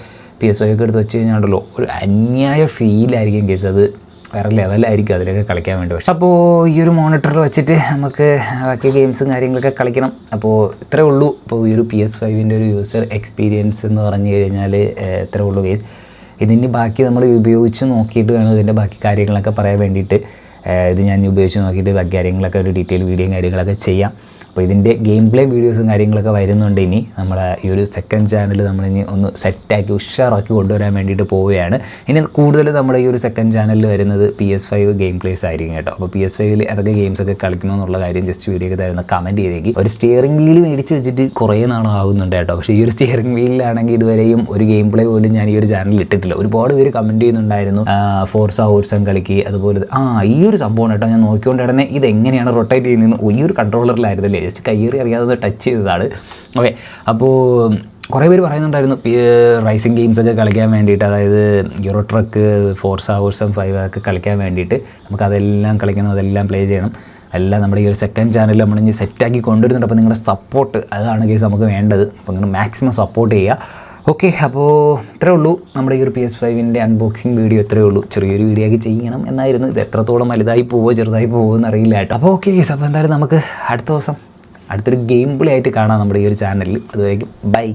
പി എസ് വൈ ഒക്കെ എടുത്ത് വെച്ച് കഴിഞ്ഞാണ്ടല്ലോ ഒരു അന്യായ ഫീലായിരിക്കും കേസ് അത് വേറെ ലെവലായിരിക്കും അതിലൊക്കെ കളിക്കാൻ വേണ്ടി. പക്ഷേ അപ്പോൾ ഈ ഒരു മോണിറ്ററിൽ വെച്ചിട്ട് നമുക്ക് ബാക്കി ഗെയിംസും കാര്യങ്ങളൊക്കെ കളിക്കണം. അപ്പോൾ ഇത്രേ ഉള്ളൂ. ഇപ്പോൾ ഈ ഒരു പി എസ് ഫൈവിന്റെ ഒരു യൂസർ എക്സ്പീരിയൻസ് എന്ന് പറഞ്ഞു കഴിഞ്ഞാൽ ഇത്രേ ഉള്ളൂ ഗെയിം ഇതിന് ബാക്കി നമ്മൾ ഉപയോഗിച്ച് നോക്കിയിട്ട് വേണം ഇതിന്റെ ബാക്കി കാര്യങ്ങളൊക്കെ പറയാൻ വേണ്ടിയിട്ട്. ഇത് ഞാൻ ഉപയോഗിച്ച് നോക്കിയിട്ട് ബാക്കി കാര്യങ്ങളൊക്കെ ഒരു ഡീറ്റെയിൽ വീഡിയോയും കാര്യങ്ങളൊക്കെ ചെയ്യാം. അപ്പോൾ ഇതിന്റെ ഗെയിം പ്ലേ വീഡിയോസും കാര്യങ്ങളൊക്കെ വരുന്നുണ്ട് ഇനി. നമ്മൾ ഈ ഒരു സെക്കൻഡ് ചാനൽ നമ്മൾ ഇനി ഒന്ന് സെറ്റാക്കി ഉഷാറാക്കി കൊണ്ടുവരാൻ വേണ്ടിയിട്ട് പോവുകയാണ്. ഇനി കൂടുതൽ നമ്മൾ ഈ ഒരു സെക്കൻഡ് ചാനലിൽ വരുന്നത് P S five game plays ആയിരിക്കും കേട്ടോ. അപ്പോൾ പി എസ് ഫൈവിൽ ഏതൊക്കെ ഗെയിംസ് ഒക്കെ കളിക്കണമെന്നുള്ള കാര്യം ജസ്റ്റ് വീഡിയോ തരുന്ന കമന്റ് ചെയ്തേക്ക്. ഒരു സ്റ്റിയറിംഗ് വീൽ മേടിച്ച് വെച്ചിട്ട് കുറേ നാളാവുന്നുണ്ട് കേട്ടോ. പക്ഷേ ഈ ഒരു സ്റ്റിയറിംഗ് വീലിലാണെങ്കിൽ ഇതുവരെയും ഒരു ഗെയിം പ്ലേ പോലും ഞാൻ ഈ ഒരു ചാനലിൽ ഇട്ടിട്ടില്ല. ഒരുപാട് പേര് കമന്റ് ചെയ്യുന്നുണ്ടായിരുന്നു. ഫോർസ ഓട്സം കളിക്ക് അതുപോലെ ആ ഈ ഒരു സംഭവം കേട്ടോ. ഞാൻ നോക്കിക്കൊണ്ട് ഇത് എങ്ങനെയാണ് റൊട്ടേറ്റ് ചെയ്യുന്നത് ഈ ഒരു കൺട്രോളറിലായിരുന്നല്ലേ ജസ്റ്റ് കയ്യേറി അറിയാതെ ടച്ച് ചെയ്തതാണ്. ഓക്കെ അപ്പോൾ കുറേ പേര് പറയുന്നുണ്ടായിരുന്നു റൈസിംഗ് ഗെയിംസ് ഒക്കെ കളിക്കാൻ വേണ്ടിയിട്ട് അതായത് യൂറോ ട്രക്ക് ഫോർസ ഓട്സം ഫൈവ് ഒക്കെ കളിക്കാൻ വേണ്ടിയിട്ട് നമുക്ക് അതെല്ലാം കളിക്കണം അതെല്ലാം പ്ലേ ചെയ്യണം. അല്ല നമ്മുടെ ഈ ഒരു സെക്കൻഡ് ചാനൽ നമ്മൾ ഇനി സെറ്റാക്കി കൊണ്ടുവരുന്നുണ്ട്. അപ്പോൾ നിങ്ങളുടെ സപ്പോർട്ട് അതാണ് കേസ് നമുക്ക് വേണ്ടത്. അപ്പോൾ നിങ്ങൾ മാക്സിമം സപ്പോർട്ട് ചെയ്യുക. ഓക്കെ അപ്പോൾ ഇത്രേ ഉള്ളൂ. നമ്മുടെ ഈ ഒരു പി എസ് ഫൈവിന്റെ അൺബോക്സിങ് വീഡിയോ ഇത്രേ ഉള്ളൂ. ചെറിയൊരു വീഡിയോ ആക്കി ചെയ്യണം എന്നായിരുന്നു. ഇത് എത്രത്തോളം വലുതായി പോവോ ചെറുതായി പോവോ എന്നറിയില്ല കേട്ടോ. അപ്പോൾ ഓക്കെ അപ്പോൾ എന്തായാലും നമുക്ക് അടുത്ത ദിവസം അടുത്തൊരു ഗെയിം പ്ലേ ആയിട്ട് കാണാം നമ്മുടെ ഈ ഒരു ചാനലിൽ അതുവരേക്കും ബൈ